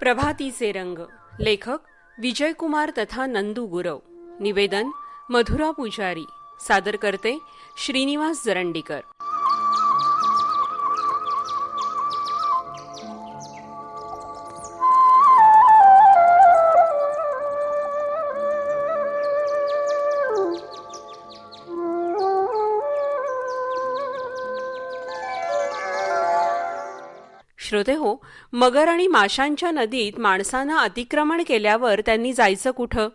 प्रभातीचे रंग लेखक विजयकुमार तथा नंदू गुरव निवेदन मधुरा पुजारी सादर करते श्रीनिवास जरंडीकर. श्रोते हो. मगर आणि माशांच्या नदीत माणसानं अतिक्रमण केल्यावर त्यांनी जायचं कुठं?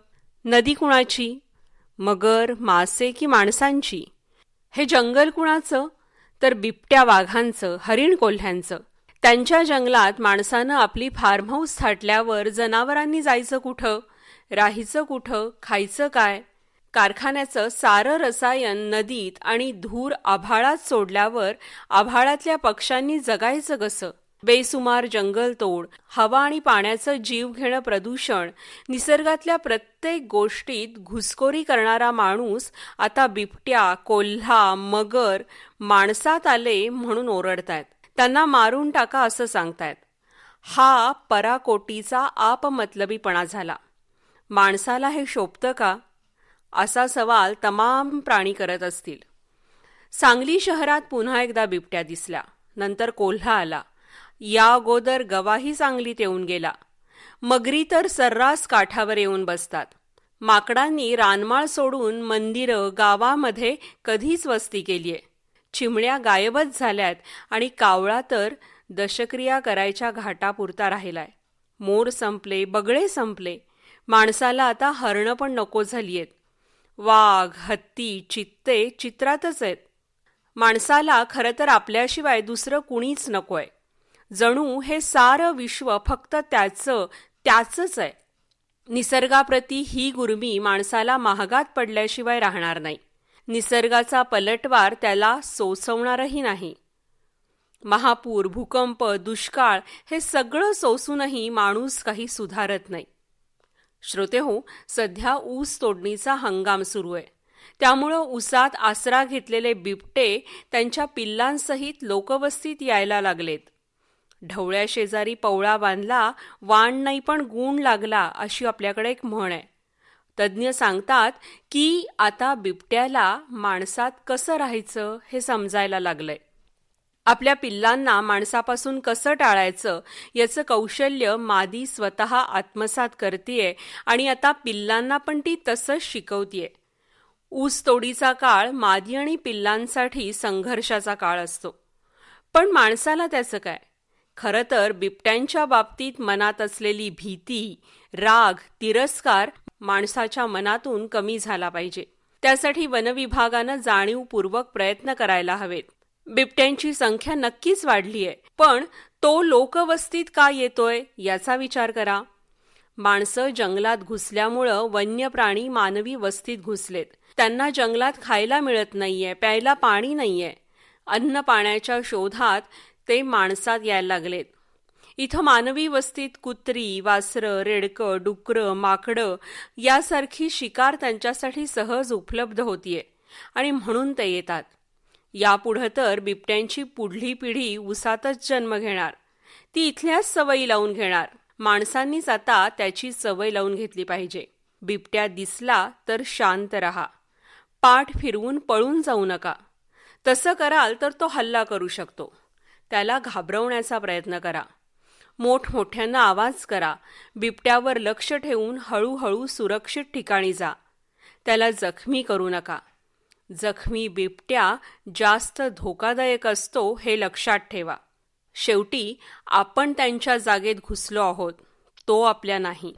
नदी कुणाची? मगर मासे की माणसांची? हे जंगल कुणाचं? तर बिबट्या वाघांचं हरिण कोल्ह्यांचं. त्यांच्या जंगलात माणसानं आपली फार्म हाऊस थाटल्यावर जनावरांनी जायचं कुठं? राहायचं कुठं? खायचं काय? कारखान्याचं सारं रसायन नदीत आणि धूर आभाळात सोडल्यावर आभाळातल्या पक्ष्यांनी जगायचं कसं? बेसुमार जंगलतोड हवा आणि पाण्याचं जीव घेणं प्रदूषण निसर्गातल्या प्रत्येक गोष्टीत घुसखोरी करणारा माणूस आता बिबट्या कोल्हा मगर माणसात आले म्हणून ओरडतायत. त्यांना मारून टाका असं सांगतायत. हा पराकोटीचा आपमतलबीपणा झाला. माणसाला हे शोभतं का? असा सवाल तमाम प्राणी करत असतील. सांगली शहरात पुन्हा एकदा बिबट्या दिसल्या. नंतर कोल्हा आला. या अगोदर गवाही सांगलीत येऊन गेला. मगरी तर सर्रास काठावर येऊन बसतात. माकडांनी रानमाळ सोडून मंदिरं गावामध्ये कधीच वस्ती केलीय. चिमण्या गायबच झाल्यात आणि कावळा तर दशक्रिया करायच्या घाटापुरता राहिलाय. मोर संपले बगळे संपले. माणसाला आता हरणं पण नको झालीयत. वाघ हत्ती चित्ते चित्रातच आहेत. माणसाला खरं तर आपल्याशिवाय दुसरं कुणीच नकोय. जणू हे सारं विश्व फक्त त्याचं त्याचंच आहे. निसर्गाप्रती ही गुरमी माणसाला महागात पडल्याशिवाय राहणार नाही. निसर्गाचा पलटवार त्याला सोसवणारही नाही. महापूर भूकंप दुष्काळ हे सगळं सोसूनही माणूस काही सुधारत नाही. श्रोते हो सध्या ऊस तोडणीचा हंगाम सुरू आहे. त्यामुळं ऊसात आसरा घेतलेले बिबटे त्यांच्या पिल्लांसहित लोकवस्तीत यायला लागलेत. ढवळ्या शेजारी पवळा बांधला वाण नाही पण गुण लागला अशी आपल्याकडे एक म्हण आहे. तज्ज्ञ सांगतात की आता बिबट्याला माणसात कसं राहायचं हे समजायला लागलंय. आपल्या पिल्लांना माणसापासून कसं टाळायचं याचं कौशल्य मादी स्वतः आत्मसात करतीये आणि आता पिल्लांना पण ती तसंच शिकवतीये. ऊस तोडीचा काळ मादी आणि पिल्लांसाठी संघर्षाचा काळ असतो. पण माणसाला त्याचं काय? खरं तर बिबट्यांच्या बाबतीत मनात असलेली भीती राग तिरस्कार माणसाच्या मनातून कमी झाला पाहिजे. त्यासाठी वनविभागानं जाणीवपूर्वक प्रयत्न करायला हवेत. बिबट्यांची संख्या नक्कीच वाढली आहे पण तो लोकवस्तीत का येतोय याचा विचार करा. माणसं जंगलात घुसल्यामुळं वन्य प्राणी मानवी वस्तीत घुसलेत. त्यांना जंगलात खायला मिळत नाहीये प्यायला पाणी नाहीये. अन्न पाण्याच्या शोधात ते माणसात यायला लागलेत. इथं मानवी वस्तीत कुत्री वासरं रेडकं डुकरं माकडं यासारखी शिकार त्यांच्यासाठी सहज उपलब्ध होतीये आणि म्हणून ते येतात. यापुढं तर बिबट्यांची पुढली पिढी उसातच जन्म घेणार. ती इथल्याच सवयी लावून घेणार. माणसांनीच आता त्याची सवय लावून घेतली पाहिजे. बिबट्या दिसला तर शांत रहा. पाठ फिरवून पळून जाऊ नका. तसं कराल तर तो हल्ला करू शकतो. त्याला घाबरवण्याचा प्रयत्न करा. मोठमोठ्यांना आवाज करा. बिबट्यावर लक्ष ठेवून हळूहळू सुरक्षित ठिकाणी जा. त्याला जखमी करू नका. जखमी बिबट्या जास्त धोकादायक असतो हे लक्षात ठेवा. शेवटी आपण त्यांच्या जागेत घुसलो आहोत. तो आपल्या नाही.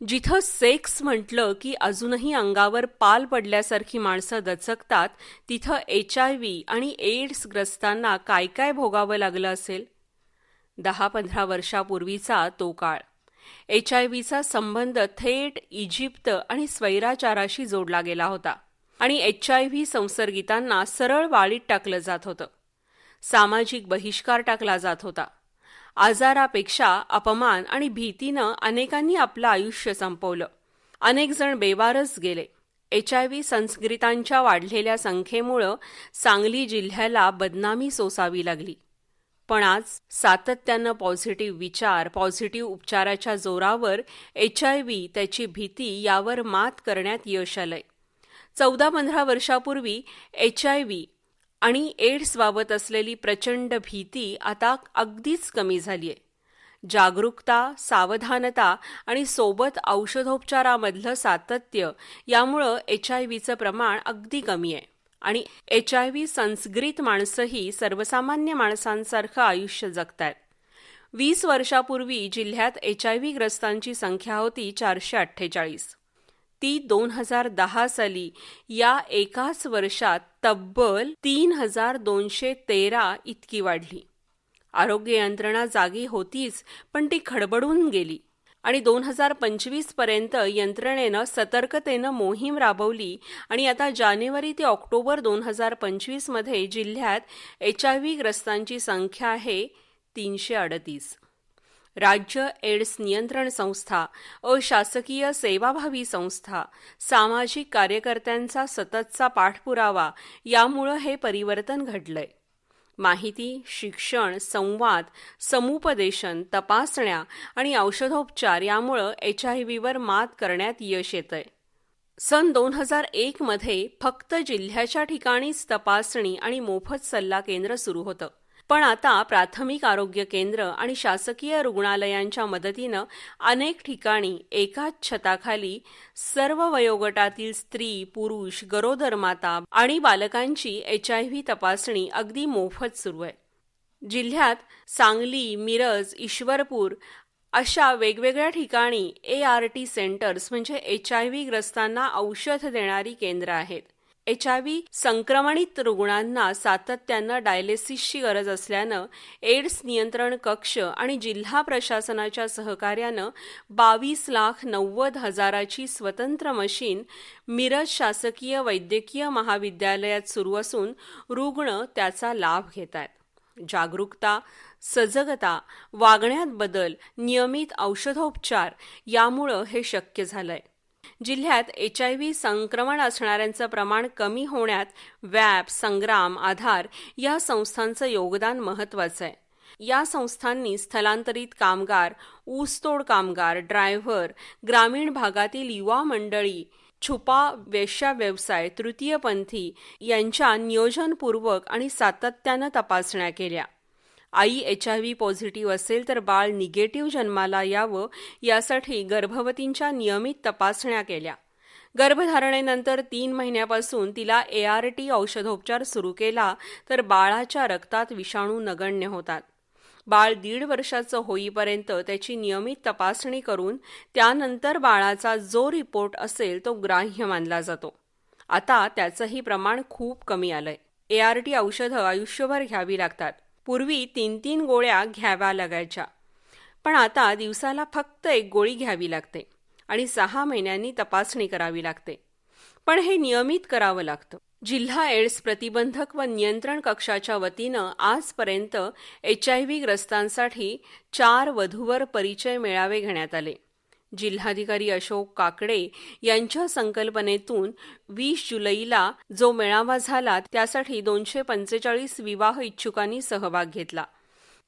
जिथं सेक्स म्हटलं की अजूनही अंगावर पाल पडल्यासारखी माणसं दचकतात तिथं एच आय व्ही आणि एड्सग्रस्तांना काय काय भोगावं लागलं असेल? दहा पंधरा वर्षापूर्वीचा तो काळ. एच आय व्हीचा संबंध थेट इजिप्त आणि स्वैराचाराशी जोडला गेला होता आणि एच आय व्ही संसर्गितांना सरळ वाळीत टाकलं जात होतं. सामाजिक बहिष्कार टाकला जात होता. आजारापेक्षा अपमान आणि भीतीनं अनेकांनी आपलं आयुष्य संपवलं. अनेक जण बेवारच गेले. एच आय व्ही संस्कृतांच्या वाढलेल्या संख्येमुळं सांगली जिल्ह्याला बदनामी सोसावी लागली. पण आज सातत्यानं पॉझिटिव्ह विचार पॉझिटिव्ह उपचाराच्या जोरावर एच आय व्ही त्याची भीती यावर मात करण्यात यश आलंय. चौदा पंधरा वर्षापूर्वी एच आय व्ही आणि एड्सबाबत असलेली प्रचंड भीती आता अगदीच कमी झालीय. जागरूकता सावधानता आणि सोबत औषधोपचारामधलं सातत्य यामुळं एच आय व्हीचं प्रमाण अगदी कमी आहे आणि एच आय व्ही संस्कृत माणसंही सर्वसामान्य माणसांसारखं आयुष्य जगतायत. वीस वर्षापूर्वी जिल्ह्यात एच आय व्ही ग्रस्तांची संख्या होती चारशे अठ्ठेचाळीस. ती दोन हजार दहा साली या एकाच वर्षात तब्बल तीन हजार दोनशे तेरा इतकी वाढली. आरोग्य यंत्रणा जागी होतीच पण ती खडबडून गेली आणि दोन हजार पंचवीसपर्यंत यंत्रणेनं सतर्कतेनं मोहीम राबवली आणि आता जानेवारी ते ऑक्टोबर दोन हजार पंचवीसमध्ये जिल्ह्यात एच आय व्ही ग्रस्तांची संख्या आहे तीनशे अडतीस. राज्य एड्स नियंत्रण संस्था अशासकीय सेवाभावी संस्था सामाजिक कार्यकर्त्यांचा सततचा पाठपुरावा यामुळं हे परिवर्तन घडलंय. माहिती शिक्षण संवाद समुपदेशन तपासण्या आणि औषधोपचार यामुळं एच आय व्हीवर मात करण्यात यश येतंय. सन दोन हजार एकमध्ये फक्त जिल्ह्याच्या ठिकाणीच तपासणी आणि मोफत सल्ला केंद्र सुरू होतं. पण आता प्राथमिक आरोग्य केंद्र आणि शासकीय रुग्णालयांच्या मदतीनं अनेक ठिकाणी एकाच छताखाली सर्व वयोगटातील स्त्री पुरुष गरोदर माता आणि बालकांची एच आय व्ही तपासणी अगदी मोफत सुरू आहे. जिल्ह्यात सांगली मिरज ईश्वरपूर अशा वेगवेगळ्या ठिकाणी ए आर टी सेंटर्स म्हणजे एच आय व्ही ग्रस्तांना औषध देणारी केंद्र आहेत. एच आय व्ही संक्रमणित रुग्णांना सातत्यानं डायलिसिसची गरज असल्यानं एड्स नियंत्रण कक्ष आणि जिल्हा प्रशासनाच्या सहकार्यानं बावीस लाख नव्वद हजाराची स्वतंत्र मशीन मिरज शासकीय वैद्यकीय महाविद्यालयात सुरू असून रुग्ण त्याचा लाभ घेत आहेत जागरूकता सजगता वागण्यात बदल नियमित औषधोपचार यामुळं हे शक्य झालंय. जिल्ह्यात एच आय व्ही संक्रमण असणाऱ्यांचं प्रमाण कमी होण्यात वॅप संग्राम आधार या संस्थांचं योगदान महत्वाचं आहे. या संस्थांनी स्थलांतरित कामगार ऊसतोड कामगार ड्रायव्हर ग्रामीण भागातील युवा मंडळी छुपा वेश्या व्यवसाय तृतीयपंथी यांच्या नियोजनपूर्वक आणि सातत्यानं तपासण्या केल्या. आई एच आय व्ही पॉझिटिव्ह असेल तर बाळ निगेटिव्ह जन्माला यावं यासाठी गर्भवतींच्या नियमित तपासण्या केल्या. गर्भधारणेनंतर तीन महिन्यापासून तिला ए आर टी औषधोपचार सुरू केला तर बाळाच्या रक्तात विषाणू नगण्य होतात. बाळ दीड वर्षाचं होईपर्यंत त्याची नियमित तपासणी करून त्यानंतर बाळाचा जो रिपोर्ट असेल तो ग्राह्य मानला जातो. आता त्याचंही प्रमाण खूप कमी आलंय. ए आर टी औषधं आयुष्यभर घ्यावी लागतात. पूर्वी तीन तीन गोळ्या घ्याव्या लागायच्या. पण आता दिवसाला फक्त एक गोळी घ्यावी लागते आणि सहा महिन्यांनी तपासणी करावी लागते. पण हे नियमित करावं लागतं. जिल्हा एड्स प्रतिबंधक व नियंत्रण कक्षाच्या वतीनं आजपर्यंत एच आय व्ही ग्रस्तांसाठी चार वधूवर परिचय मेळावे घेण्यात आले. जिल्हाधिकारी अशोक काकडे यांच्या संकल्पनेतून वीस जुलैला जो मेळावा झाला त्यासाठी दोनशे पंचेचाळीस विवाह इच्छुकांनी सहभाग घेतला.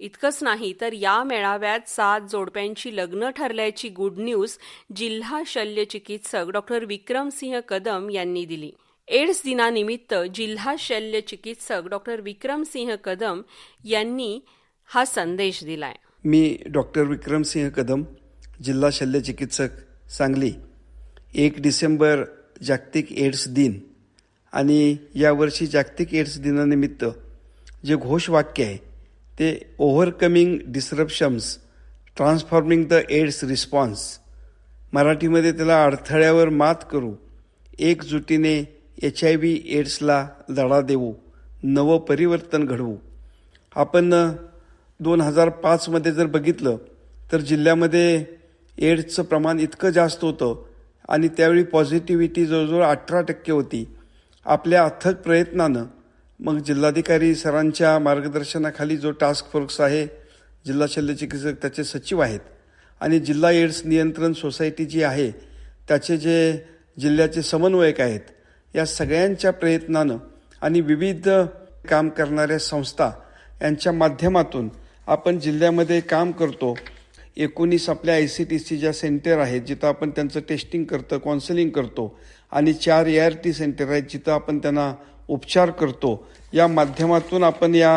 इतकंच नाही तर या मेळाव्यात सात जोडप्यांची लग्न ठरल्याची गुड न्यूज जिल्हा शल्य चिकित्सक डॉक्टर विक्रमसिंह कदम यांनी दिली. एड्स दिनानिमित्त जिल्हा शल्य चिकित्सक डॉक्टर विक्रमसिंह कदम यांनी हा संदेश दिलाय. मी डॉक्टर विक्रमसिंह कदम जिल्हा शल्य चिकित्सक सांगली. एक डिसेंबर जागतिक एड्स दिन आणि यावर्षी जागतिक एड्स दिनानिमित्त जे घोषवाक्य आहे ते overcoming disruptions transforming the AIDS response मराठीमध्ये त्याला अडथळ्यावर मात करू एकजुटीने एच आय व्ही एड्सला लढा देऊ नवं परिवर्तन घडवू. आपण दोन हजार पाचमध्ये जर बघितलं तर जिल्ह्यामध्ये एड्सचं प्रमाण इतकं जास्त होतं आणि त्यावेळी पॉझिटिव्हिटी जवळजवळ अठरा टक्के होती. आपल्या अथक प्रयत्नानं मग जिल्हाधिकारी सरांच्या मार्गदर्शनाखाली जो टास्क फोर्स आहे जिल्हा शल्यचिकित्सक त्याचे सचिव आहेत आणि जिल्हा एड्स नियंत्रण सोसायटी जी आहे त्याचे जे जिल्ह्याचे समन्वयक आहेत या सगळ्यांच्या प्रयत्नानं आणि विविध काम करणाऱ्या संस्था यांच्या माध्यमातून आपण जिल्ह्यामध्ये काम करतो एकोणीस आपल्या आय सी टी सी ज्या सेंटर आहेत जिथं आपण त्यांचं टेस्टिंग करतो काउन्सिलिंग करतो आणि चार ए आर टी सेंटर आहेत जिथं आपण त्यांना उपचार करतो या माध्यमातून आपण या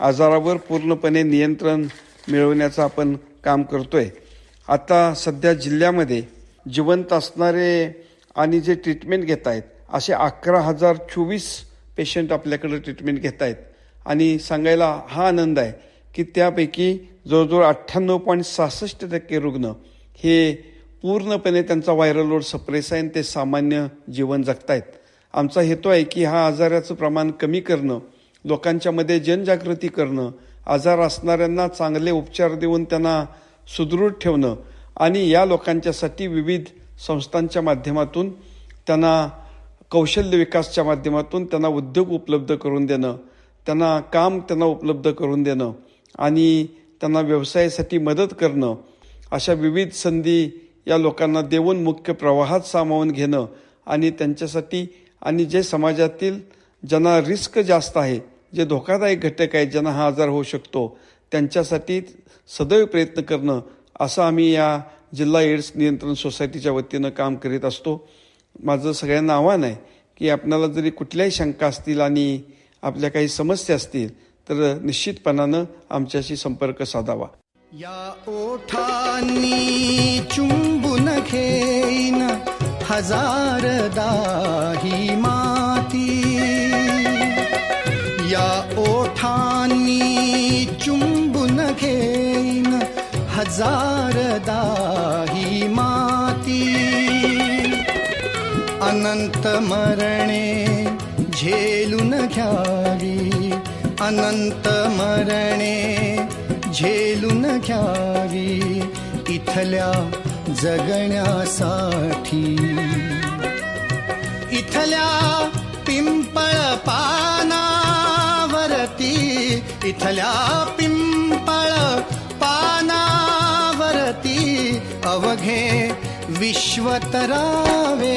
आजारावर पूर्णपणे नियंत्रण मिळवण्याचं आपण काम करतो आहे आता सध्या जिल्ह्यामध्ये जिवंत असणारे आणि जे ट्रीटमेंट घेत आहेत असे अकरा हजार चोवीस पेशंट आपल्याकडं ट्रीटमेंट घेत आहेत आणि सांगायला हा आनंद आहे की त्यापैकी जवळजवळ अठ्ठ्याण्णव पॉईंट सहासष्ट टक्के रुग्ण हे पूर्णपणे त्यांचा व्हायरल लोड सप्रेस आहे आणि ते सामान्य जीवन जगतायत. आमचा हेतू आहे की हा आजाराचं प्रमाण कमी करणं लोकांच्यामध्ये जनजागृती करणं आजार असणाऱ्यांना चांगले उपचार देऊन त्यांना सुदृढ ठेवणं आणि या लोकांच्यासाठी विविध संस्थांच्या माध्यमातून त्यांना कौशल्य विकासच्या माध्यमातून त्यांना उद्योग उपलब्ध करून देणं त्यांना काम त्यांना उपलब्ध करून देणं आणि त्यांना व्यवसायासाठी मदत करणं अशा विविध संधी या लोकांना देऊन मुख्य प्रवाहात सामावून घेणं आणि त्यांच्यासाठी आणि जे समाजातील ज्यांना रिस्क जास्त आहे जे धोकादायक घटक आहेत ज्यांना हा आजार होऊ शकतो त्यांच्यासाठी सदैव प्रयत्न करणं असं आम्ही या जिल्हा एड्स नियंत्रण सोसायटीच्या वतीनं काम करीत असतो. माझं सगळ्यांना आव्हान आहे की आपणाला जरी कुठल्याही शंका असतील आणि आपल्या काही समस्या असतील तर निश्चितपणानं आमच्याशी संपर्क साधावा. या ओठांनी चुंबून घेईन हजार दाही माती. या ओठांनी चुंबून घेईन हजार दाही माती. अनंत मरणे झेलून घ्यावी अनंत मरणे झेलून घ्यावी इथल्या जगण्यासाठी. इथल्या पिंपळ पानावरती इथल्या पिंपळ पानावरती अवघे विश्वतरावे.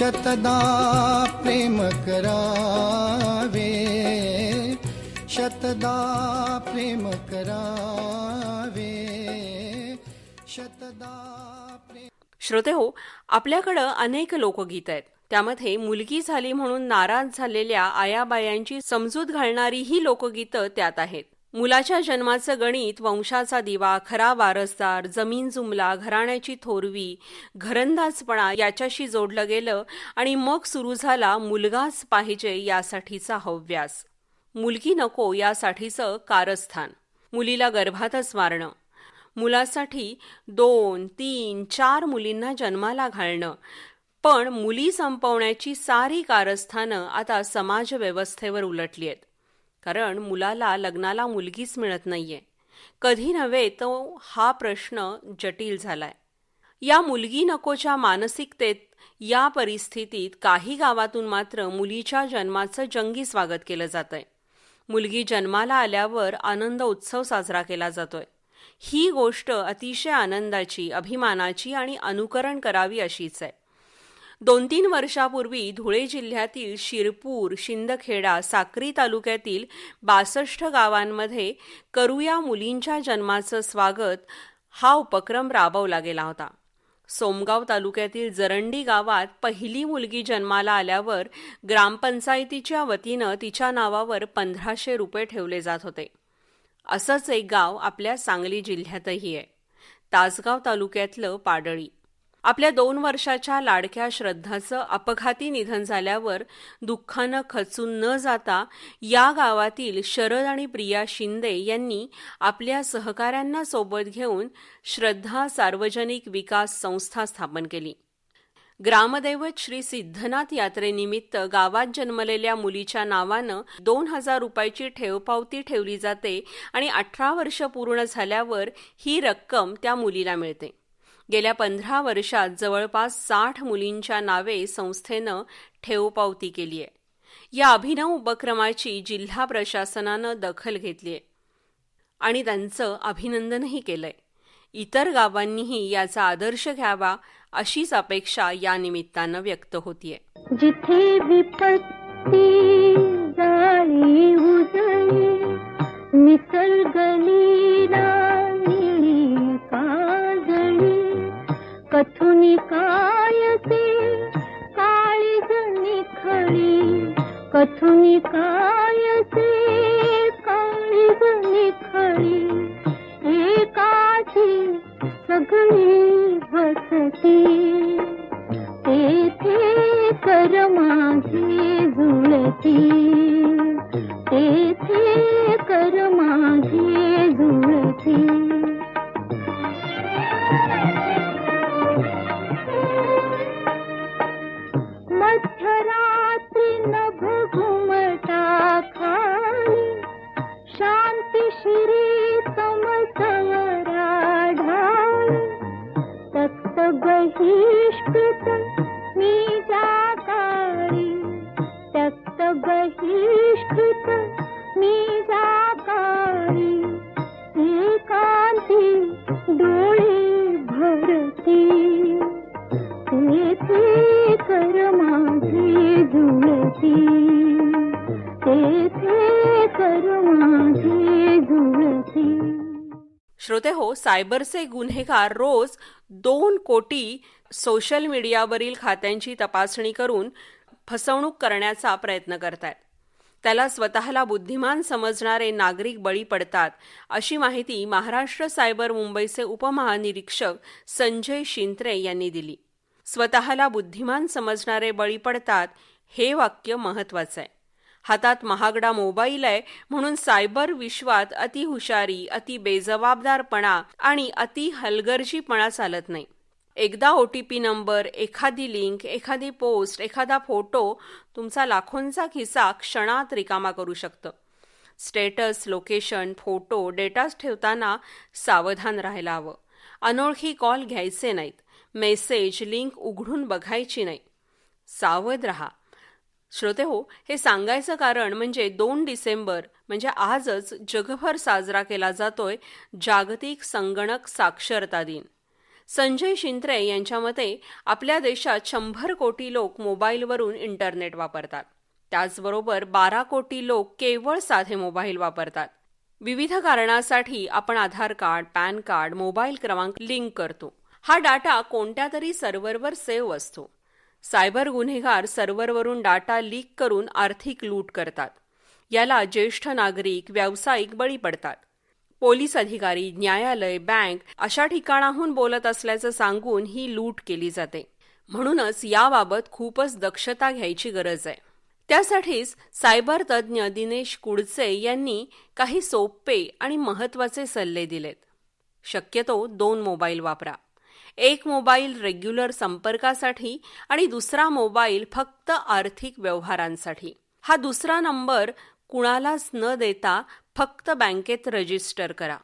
शतदा प्रेम करावे। शतदा प्रेम करावे। शतदा प्रेम श्रोते हो आपल्याकडं अनेक लोकगीत आहेत. त्यामध्ये मुलगी झाली म्हणून नाराज झालेल्या आयाबायांची समजूत घालणारी ही लोकगीतं त्यात आहेत. मुलाच्या जन्माचं गणित वंशाचा दिवा खरा वारसदार जमीन जुमला घराण्याची थोरवी घरंदाजपणा याच्याशी जोडलं गेलं आणि मग सुरू झाला मुलगाच पाहिजे यासाठीचा हव्यास. मुलगी नको यासाठीचं कारस्थान. मुलीला गर्भातच मारणं. मुलासाठी दोन तीन चार मुलींना जन्माला घालणं. पण मुली संपवण्याची सारी कारस्थानं आता समाजव्यवस्थेवर उलटली आहेत. कारण मुलाला लग्नाला मुलगीच मिळत नाहीये. कधी नव्हे तो हा प्रश्न जटिल झालाय. या मुलगी नकोच्या मानसिकतेत या परिस्थितीत काही गावातून मात्र मुलीच्या जन्माचं जंगी स्वागत केलं जातंय. मुलगी जन्माला आल्यावर आनंद उत्सव साजरा केला जातोय. ही गोष्ट अतिशय आनंदाची अभिमानाची आणि अनुकरण करावी अशीच आहे. दोन तीन वर्षापूर्वी धुळे जिल्ह्यातील शिरपूर शिंदखेडा साक्री तालुक्यातील बासष्ट गावांमध्ये करूया मुलींच्या जन्माचं स्वागत हा उपक्रम राबवला गेला होता. सोमगाव तालुक्यातील जरंडी गावात पहिली मुलगी जन्माला आल्यावर ग्रामपंचायतीच्या वतीनं तिच्या नावावर पंधराशे रुपये ठेवले जात होते. असंच एक गाव आपल्या सांगली जिल्ह्यातही आहे. तासगाव तालुक्यातलं पाडळी. आपल्या दोन वर्षाच्या लाडक्या श्रद्धाचं अपघाती निधन झाल्यावर दुःखानं खचून न जाता या गावातील शरद आणि प्रिया शिंदे यांनी आपल्या सहकाऱ्यांना सोबत घेऊन श्रद्धा सार्वजनिक विकास संस्था स्थापन केली. ग्रामदैवत श्री सिद्धनाथ यात्रेनिमित्त गावात जन्मलेल्या मुलीच्या नावानं दोन हजार रुपयाची ठेवपावती ठेवली जाते आणि अठरा वर्ष पूर्ण झाल्यावर ही रक्कम त्या मुलीला मिळते. गेल्या पंधरा वर्षात जवळपास साठ मुलींच्या नावे संस्थेनं ठेवपावती केली आहे. या अभिनव उपक्रमाची जिल्हा प्रशासनानं दखल घेतली आहे. आणि त्यांचं अभिनंदनही केलंय. इतर गावांनीही याचा आदर्श घ्यावा अशीच अपेक्षा या निमित्तानं व्यक्त होतीये. जिथे विपत्ती जाळी उजळी निसर्गलीला कथुनी कायसे काळीज निखळी कथुनी कायसे काळीज निखळी एकाची सगळी भसती श्रोते हो सायबरचे गुन्हेगार रोज दोन कोटी सोशल मीडियावरील खात्यांची तपासणी करून फसवणूक करण्याचा प्रयत्न करतात त्याला स्वतःला बुद्धिमान समजणारे नागरिक बळी पडतात अशी माहिती महाराष्ट्र सायबर मुंबईचे उपमहानिरीक्षक संजय शिंत्रे यांनी दिली. स्वतःला बुद्धिमान समजणारे बळी पडतात हे वाक्य महत्वाचं आहे. हातात महागडा मोबाईल आहे म्हणून सायबर विश्वात अति हुशारी अति बेजबाबदारपणा आणि अति हलगर्जीपणा चालत नाही. एकदा ओ टी पी नंबर एखादी लिंक एखादी पोस्ट एखादा फोटो तुमचा लाखोंचा खिसा क्षणात रिकामा करू शकतं. स्टेटस लोकेशन फोटो डेटाच ठेवताना सावधान राहायला हवं. अनोळखी कॉल घ्यायचे नाहीत. मेसेज लिंक उघडून बघायची नाही. सावध रहा. श्रोते हो हे सांगायचं कारण म्हणजे दोन डिसेंबर म्हणजे आजच जगभर साजरा केला जातोय जागतिक संगणक साक्षरता दिन. संजय शिंत्रे यांच्या मते आपल्या देशात शंभर कोटी लोक मोबाईलवरून इंटरनेट वापरतात. त्याचबरोबर बारा कोटी लोक केवळ साधे मोबाईल वापरतात. विविध कारणासाठी आपण Aadhaar card PAN card mobile क्रमांक लिंक करतो. हा डाटा कोणत्या तरी सर्व्हरवर सेव्ह असतो. सायबर गुन्हेगार सर्व्हरवरून डाटा लीक करून आर्थिक लूट करतात. याला ज्येष्ठ नागरिक व्यावसायिक बळी पडतात. पोलीस अधिकारी न्यायालय बँक अशा ठिकाणाहून बोलत असल्याचं सांगून ही लूट केली जाते. म्हणूनच याबाबत खूपच दक्षता घ्यायची गरज आहे. त्यासाठीच सायबर तज्ज्ञ दिनेश कुडचे यांनी काही सोपे आणि महत्त्वाचे सल्ले दिलेत. शक्यतो दोन मोबाईल वापरा. एक मोबाईल रेग्युलर संपर्कासाठी आणि दुसरा मोबाईल फक्त आर्थिक व्यवहारांसाठी. हा दुसरा नंबर कुणालाच न देता फक्त बँकेत रजिस्टर करा.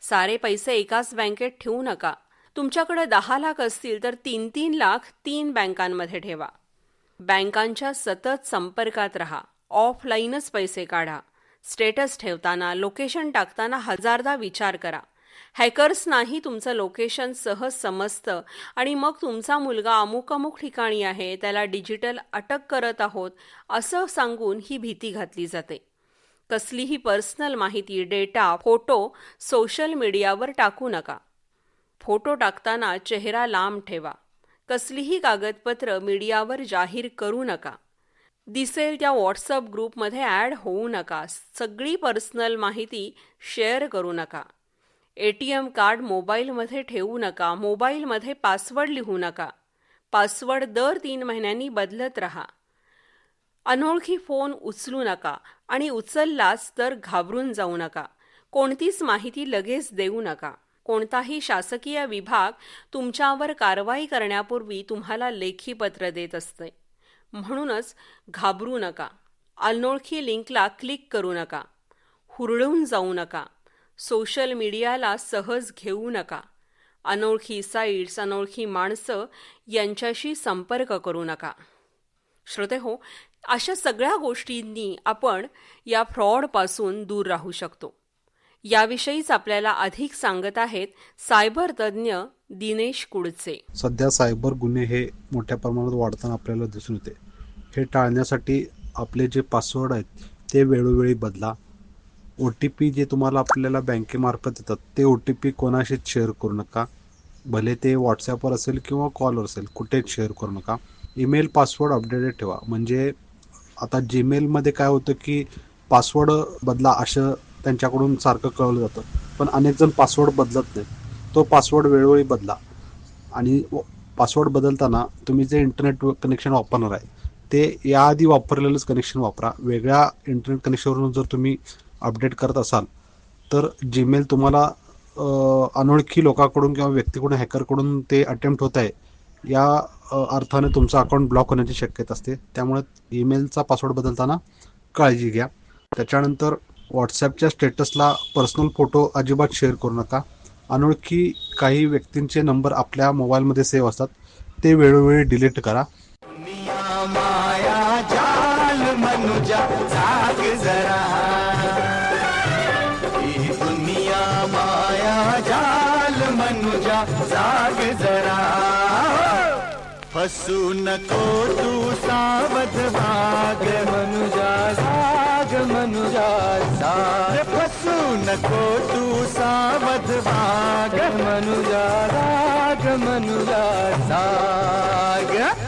सारे पैसे एकाच बँकेत ठेवू नका. तुमच्याकडे दहा लाख असतील तर तीन तीन लाख तीन बँकांमध्ये ठेवा. बँकांच्या सतत संपर्कात रहा. ऑफलाईनच पैसे काढा. स्टेटस ठेवताना लोकेशन टाकताना हजारदा विचार करा. हॅकर्सनाही तुमचं लोकेशन सहज समजतं. आणि मग तुमचा मुलगा अमुक अमुक ठिकाणी आहे त्याला डिजिटल अटक करत आहोत असं सांगून ही भीती घातली जाते. कसलीही पर्सनल माहिती डेटा फोटो सोशल मीडियावर टाकू नका. फोटो टाकताना चेहरा लांब ठेवा. कसलीही कागदपत्र मीडियावर जाहीर करू नका. दिसेल त्या व्हॉट्सअप ग्रुपमध्ये ॲड होऊ नका. सगळी पर्सनल माहिती शेअर करू नका. ए टी एम कार्ड मोबाईलमध्ये ठेवू नका मोबाईलमध्ये पासवर्ड लिहू नका. पासवर्ड दर तीन महिन्यांनी बदलत राहा. अनोळखी फोन उचलू नका आणि उचललाच तर घाबरून जाऊ नका. कोणतीच माहिती लगेच देऊ नका. कोणताही शासकीय विभाग तुमच्यावर कारवाई करण्यापूर्वी तुम्हाला लेखी पत्र देत असते. म्हणूनच घाबरू नका. अनोळखी लिंकला क्लिक करू नका. हुरळून जाऊ नका. सोशल मीडियाला सहज घेऊ नका. अनोळखी साईट्स अनोळखी माणसं यांच्याशी संपर्क करू नका. श्रोते हो अशा सगळ्या गोष्टींनी आपण या फ्रॉडपासून दूर राहू शकतो. याविषयीच आपल्याला अधिक सांगत आहेत सायबर तज्ज्ञ दिनेश कुडचे. सध्या सायबर गुन्हे हे मोठ्या प्रमाणात वाढताना आपल्याला दिसून येते. हे टाळण्यासाठी आपले जे पासवर्ड आहेत ते वेळोवेळी बदला. ओ टी पी जे तुम्हाला आपल्याला बँकेमार्फत येतात ते ओ टी पी कोणाशीच शेअर करू नका. भले ते व्हॉट्सॲपवर असेल किंवा कॉलवर असेल कुठेच शेअर करू नका. ईमेल पासवर्ड अपडेटेड ठेवा. म्हणजे आता जीमेलमध्ये काय होतं की पासवर्ड बदला असं त्यांच्याकडून सारखं कळलं जातं. पण अनेक जण पासवर्ड बदलत नाही तो पासवर्ड वेळोवेळी बदला. आणि पासवर्ड बदलताना तुम्ही जे इंटरनेट कनेक्शन वापरणार आहे ते याआधी वापरलेलंच कनेक्शन वापरा. वेगळ्या इंटरनेट कनेक्शनवरून जर तुम्ही अपडेट करत असाल तर जीमेल तुम्हाला अनोळखी लोकांकडून किंवा व्यक्तीकडून हॅकरकडून ते अटेम्प्ट होत आहे. या अर्थाने तुमचं अकाउंट ब्लॉक होण्याची शक्यता असते. त्यामुळे ईमेलचा पासवर्ड बदलताना काळजी घ्या. त्याच्यानंतर व्हॉट्सॲपच्या स्टेटसला पर्सनल फोटो अजिबात शेअर करू नका. अनोळखी काही व्यक्तींचे नंबर आपल्या मोबाईलमध्ये सेव्ह असतात. ते वेळोवेळी डिलीट करा. फसू नको तू सावध भाग मनुजा जाग मनुजा जाग फसू नको तू सावध भाग मनुजा जाग मनुजा जाग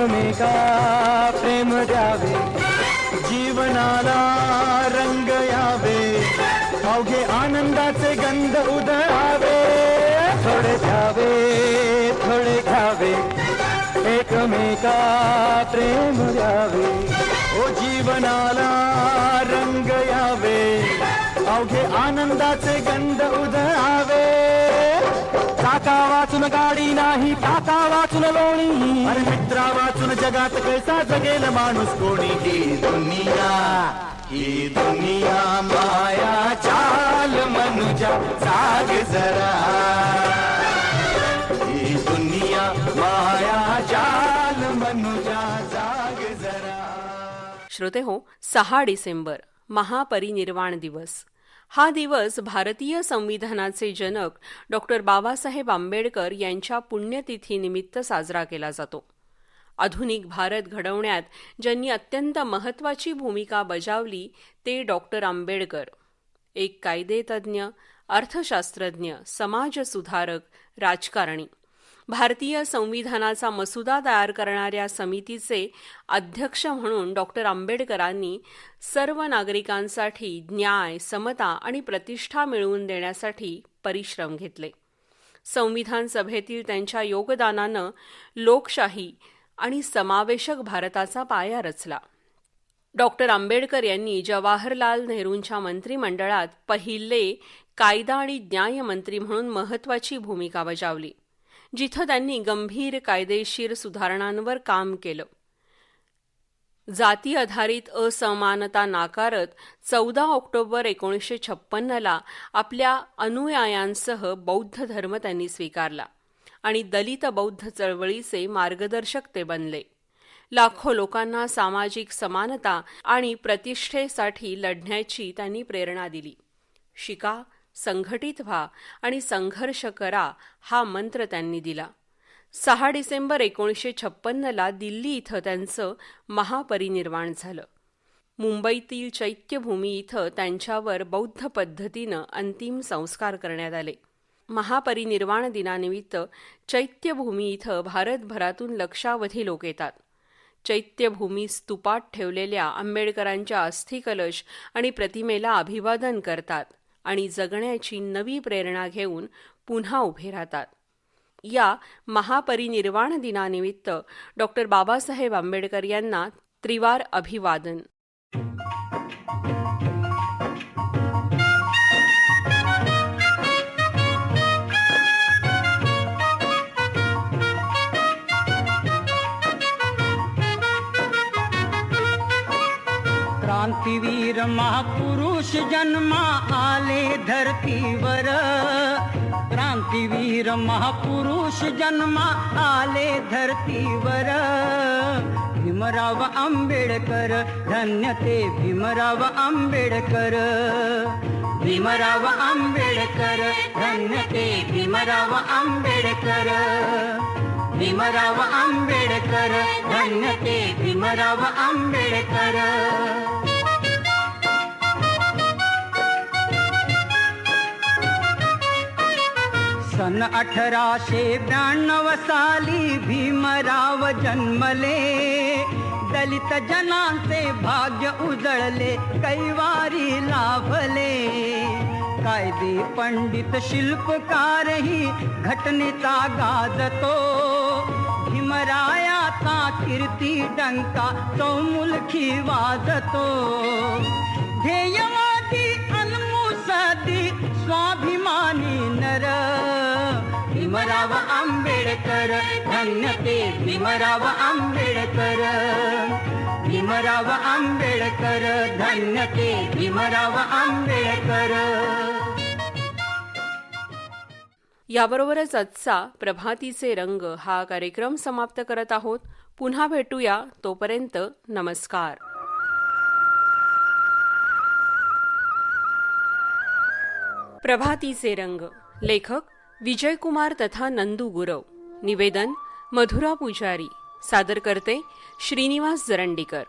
एकमेका प्रेम द्यावे? जीवनाला रंग यावे. अवघे आनंदाचे गंध उधळावे थोडे घ्यावे थोडे खावे एकमेका प्रेम द्यावे. ओ जीवनाला रंग यावे. अवघे आनंदाचे गंध उधळावे काका वाचून गाडी नाही काका वाचून लोणी. अरे मित्रा वाचून जगात कैसा जगेल माणूस कोणी? ही दुनिया ही दुनिया माया चाल मनुजा जाग जरा. ही दुनिया माया चाल मनुजा जाग जरा. श्रोते हो सहा डिसेंबर महापरिनिर्वाण दिवस. हा दिवस भारतीय संविधानाचे जनक डॉक्टर बाबासाहेब आंबेडकर यांच्या पुण्यतिथीनिमित्त साजरा केला जातो. आधुनिक भारत घडवण्यात ज्यांनी अत्यंत महत्त्वाची भूमिका बजावली ते डॉक्टर आंबेडकर. एक कायदेतज्ञ अर्थशास्त्रज्ञ समाजसुधारक राजकारणी. भारतीय संविधानाचा मसुदा तयार करणाऱ्या समितीचे अध्यक्ष म्हणून डॉक्टर आंबेडकरांनी सर्व नागरिकांसाठी न्याय समता आणि प्रतिष्ठा मिळवून देण्यासाठी परिश्रम घेतले. संविधान सभेतील त्यांच्या योगदानानं लोकशाही आणि समावेशक भारताचा पाया रचला. डॉक्टर आंबेडकर यांनी जवाहरलाल नेहरूंच्या मंत्रिमंडळात पहिले कायदा आणि न्याय मंत्री म्हणून महत्वाची भूमिका बजावली. जिथं त्यांनी गंभीर कायदेशीर सुधारणांवर काम केलं. जाती आधारित असमानता नाकारत चौदा ऑक्टोबर एकोणीसशे छप्पन्नला आपल्या अनुयायांसह बौद्ध धर्म त्यांनी स्वीकारला आणि दलित बौद्ध चळवळीचे मार्गदर्शक ते बनले. लाखो लोकांना सामाजिक समानता आणि प्रतिष्ठेसाठी लढण्याची त्यांनी प्रेरणा दिली. शिका संघटित व्हा आणि संघर्ष करा हा मंत्र त्यांनी दिला. सहा डिसेंबर एकोणीसशे छप्पन्नला दिल्ली इथं त्यांचं महापरिनिर्वाण झालं. मुंबईतील चैत्यभूमी इथं त्यांच्यावर बौद्ध पद्धतीनं अंतिम संस्कार करण्यात आले. महापरिनिर्वाण दिनानिमित्त चैत्यभूमी इथं भारतभरातून लक्षावधी लोक येतात. चैत्यभूमी स्तूपात ठेवलेल्या आंबेडकरांच्या अस्थिकलश आणि प्रतिमेला अभिवादन करतात. आणि जगण्याची नवी प्रेरणा घेऊन पुन्हा उभे राहतात. या महापरिनिर्वाण दिनानिमित्त डॉक्टर बाबासाहेब आंबेडकर यांना त्रिवार अभिवादन. क्रांतीवीर महापुरुष जन्मा आले धरतीवर. क्रांतीवीर महापुरुष जन्मा आले धरतीवर. भीमराव आंबेडकर धन्य ते भीमराव आंबेडकर. भीमराव आंबेडकर धन्य ते भीमराव आंबेडकर. भीमराव आंबेडकर धन्य ते भीमराव आंबेडकर. सन अठराशे ब्याण्णव साली भीमराव जन्मले. दलित जनांचे भाग्य उजळले कैवारी लाभले. कायदे पंडित शिल्पकारही घटनेचा गाजतो. भीमरायाचा कीर्ती डंका चौमुलखी वाजतो. ध्येयवादी अनमुसादी स्वाभिमानी नर भीमराव आंबेडकर धन्य ते भीमराव आंबेडकर. भीमराव आंबेडकर धन्य ते भीमराव आंबेडकर. याबरोबरच आजचा प्रभातीचे रंग हा कार्यक्रम समाप्त करत आहोत. पुन्हा भेटूया तोपर्यंत नमस्कार. प्रभातीचे रंग लेखक विजयकुमार तथा नंदू गुरव. निवेदन मधुरा पुजारी. सादर करते श्रीनिवास जरंडीकर.